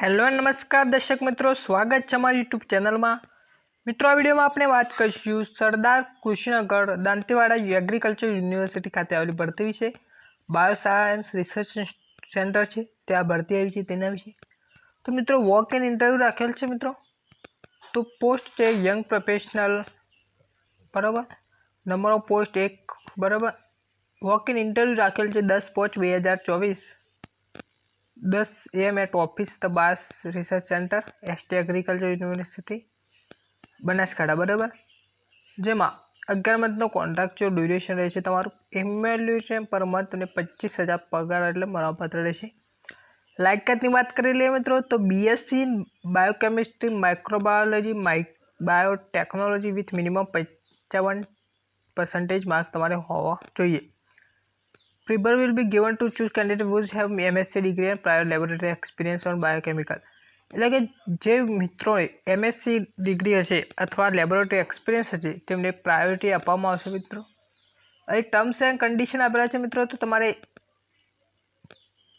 Hello નમસ્કાર દર્શક મિત્રો, સ્વાગત છે અમારી યુટ્યુબ ચેનલમાં. મિત્રો, આ વિડીયોમાં આપણે વાત કરીશું સરદાર કૃષ્ણગઢ દાંતીવાડા એગ્રીકલ્ચર યુનિવર્સિટી ખાતે આવેલી ભરતી વિશે. બાયોસાયન્સ રિસર્ચ સેન્ટર છે, ત્યાં ભરતી આવી છે તેના વિશે. તો મિત્રો વોક એન ઇન્ટરવ્યૂ રાખેલ છે મિત્રો. તો પોસ્ટ છે યંગ પ્રોફેશનલ બરાબર? નંબર ઓફ પોસ્ટ એક, બરાબર? વોક ઇન ઇન્ટરવ્યૂ રાખેલ છે દસ પાંચ બે હજાર ચોવીસ. દસ AM at office the bass research centre SD agriculture university Banaskantha, બરાબર? જેમાં અગિયાર મંથનો કોન્ટ્રાક્ચર ડ્યુરેશન રહેશે તમારું. ઇમેલ્યુએશન પર મંથ અને પચીસ હજાર પગાર એટલે મળવાપાત્ર રહેશે. લાયકાતની વાત કરી લઈએ મિત્રો, તો બીએસસી બાયોકેમિસ્ટ્રી માઇક્રોબાયોલોજી માઇક બાયોટેકનોલોજી વિથ મિનિમમ પંચાવન પર્સન્ટેજ માર્ક તમારે હોવા જોઈએ. Prefer will be given to choose candidate who have MSc degree and prior laboratory experience on biochemical. એટલે કે જે મિત્રોએ એમએસસી ડિગ્રી હશે અથવા લેબોરેટરી એક્સપિરિયન્સ હશે, તેમને પ્રાયોરિટી આપવામાં આવશે મિત્રો. અહીં ટર્મ્સ એન્ડ કન્ડિશન આપેલા છે મિત્રો, તો તમારે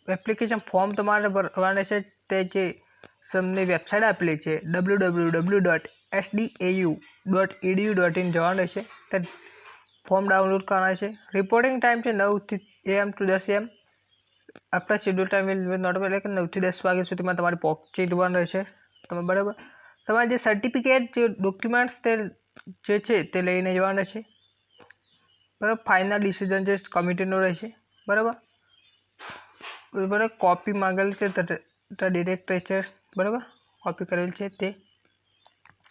એપ્લિકેશન ફોર્મ તમારે ભરવાના છે. તે જે તમને વેબસાઇટ આપેલી છે W W W dot SDAU dot EDU dot in જવાનું રહેશે. ફોર્મ ડાઉનલોડ કરવાના છે. રિપોર્ટિંગ ટાઈમ છે નવથી એમ ટુ દસ એમ આપણા શેડ્યુલ ટાઈમ નોટ એટલે નવથી દસ વાગ્યા સુધીમાં તમારે પહોંચી જવાનું રહેશે. તમે બરાબર? તમારે જે સર્ટિફિકેટ જે ડોક્યુમેન્ટ્સ તે જે છે તે લઈને જવાના છે. બરાબર? ફાઇનલ ડિસિઝન જે કમિટીનો રહેશે. બરાબર? બરાબર? કોપી માંગેલી છે ડિરેક્ટ રહેશે બરાબર કોપી કરેલ છે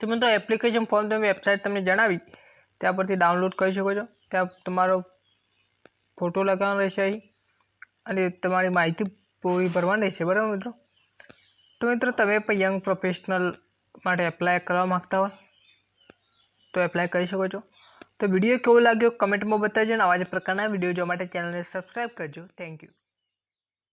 તો મિત્રો એપ્લિકેશન ફોર્મ તમે વેબસાઇટ તમને જણાવી ત્યાં પરથી ડાઉનલોડ કરી શકો છો. ત્યાં તમારો ફોટો લગાવવાનો રહેશે અહીં. અને તમારી માહિતી પૂરી ભરવાની રહેશે, બરાબર મિત્રો? તો મિત્રો, તમે પણ યંગ પ્રોફેશનલ માટે એપ્લાય કરવા માગતા હોય તો એપ્લાય કરી શકો છો. તો વીડિયો કેવો લાગ્યો? કમેન્ટમાં બતાવજો અને આવા જ પ્રકારના વીડિયો જોવા માટે ચેનલને સબસ્ક્રાઈબ કરજો. Thank you